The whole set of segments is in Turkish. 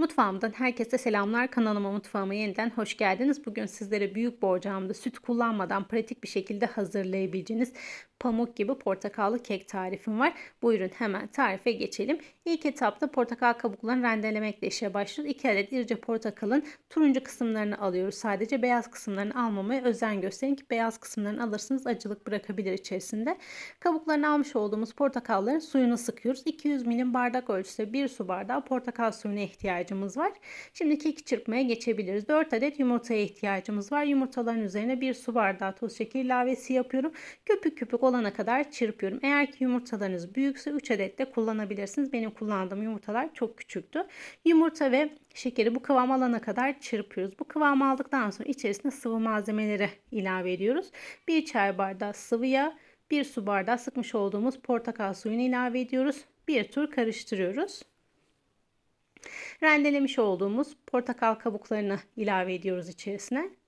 Mutfağımdan herkese selamlar. Kanalıma mutfağıma yeniden hoş geldiniz. Bugün sizlere büyük borcamda süt kullanmadan pratik bir şekilde hazırlayabileceğiniz pamuk gibi portakallı kek tarifim var. Buyurun hemen tarife geçelim. İlk etapta portakal kabuklarını rendelemekle işe başlıyoruz. 2 adet irice portakalın turuncu kısımlarını alıyoruz. Sadece beyaz kısımlarını almamaya özen gösterin ki beyaz kısımlarını alırsınız acılık bırakabilir içerisinde. Kabuklarını almış olduğumuz portakalların suyunu sıkıyoruz. 200 milim bardak ölçüsü 1 su bardağı portakal suyuna ihtiyacımız var. Şimdi keki çırpmaya geçebiliriz. 4 adet yumurtaya ihtiyacımız var. Yumurtaların üzerine 1 su bardağı toz şeker ilavesi yapıyorum. Köpük köpük olana kadar çırpıyorum. Eğer ki yumurtalarınız büyükse 3 adet de kullanabilirsiniz. Benim kullandığım yumurtalar çok küçüktü. Yumurta ve şekeri bu kıvam alana kadar çırpıyoruz. Bu kıvamı aldıktan sonra içerisine sıvı malzemeleri ilave ediyoruz. 1 çay bardağı sıvı yağ, 1 su bardağı sıkmış olduğumuz portakal suyunu ilave ediyoruz. Bir tur karıştırıyoruz. Rendelemiş olduğumuz portakal kabuklarını ilave ediyoruz içerisine.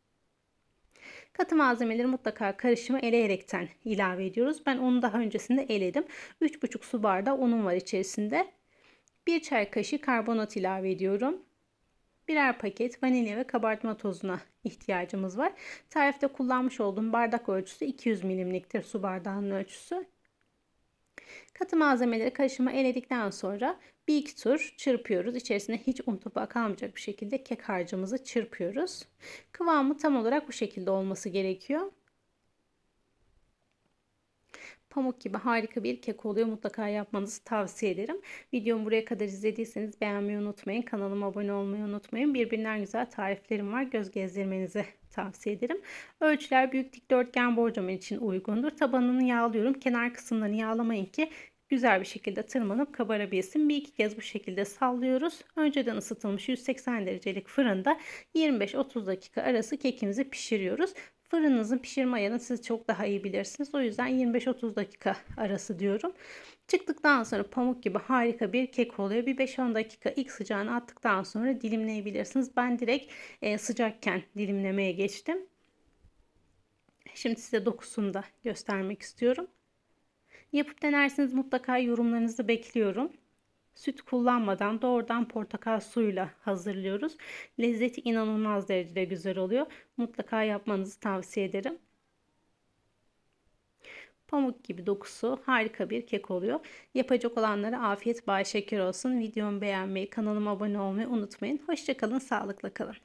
Katı malzemeleri mutlaka karışımı eleyerekten ilave ediyoruz. Ben onu daha öncesinde eledim. 3,5 su bardağı unum var içerisinde. 1 çay kaşığı karbonat ilave ediyorum. Birer paket vanilya ve kabartma tozuna ihtiyacımız var. Tarifte kullanmış olduğum bardak ölçüsü 200 milimliktir su bardağının ölçüsü. Katı malzemeleri karışıma eledikten sonra bir iki tur çırpıyoruz. İçerisine hiç un topağı kalmayacak bir şekilde kek harcımızı çırpıyoruz. Kıvamı tam olarak bu şekilde olması gerekiyor. Pamuk gibi harika bir kek oluyor. Mutlaka yapmanızı tavsiye ederim. Videomu buraya kadar izlediyseniz beğenmeyi unutmayın. Kanalıma abone olmayı unutmayın. Birbirinden güzel tariflerim var. Göz gezdirmenizi tavsiye ederim. Ölçüler büyük dikdörtgen borcam için uygundur. Tabanını yağlıyorum. Kenar kısımlarını yağlamayın ki güzel bir şekilde tırmanıp kabarabilsin. Bir iki kez bu şekilde sallıyoruz. Önceden ısıtılmış 180 derecelik fırında 25-30 dakika arası kekimizi pişiriyoruz. Fırınınızın pişirme ayarını siz çok daha iyi bilirsiniz. O yüzden 25-30 dakika arası diyorum. Çıktıktan sonra pamuk gibi harika bir kek oluyor. Bir 5-10 dakika ilk sıcağını attıktan sonra dilimleyebilirsiniz. Ben direkt e, sıcakken dilimlemeye geçtim. Şimdi size dokusunu da göstermek istiyorum. Yapıp denerseniz mutlaka yorumlarınızı bekliyorum. Süt kullanmadan doğrudan portakal suyuyla hazırlıyoruz. Lezzeti inanılmaz derecede güzel oluyor. Mutlaka yapmanızı tavsiye ederim. Pamuk gibi dokusu harika bir kek oluyor. Yapacak olanlara afiyet bay şeker olsun. Videomu beğenmeyi, kanalıma abone olmayı unutmayın. Hoşçakalın, sağlıkla kalın.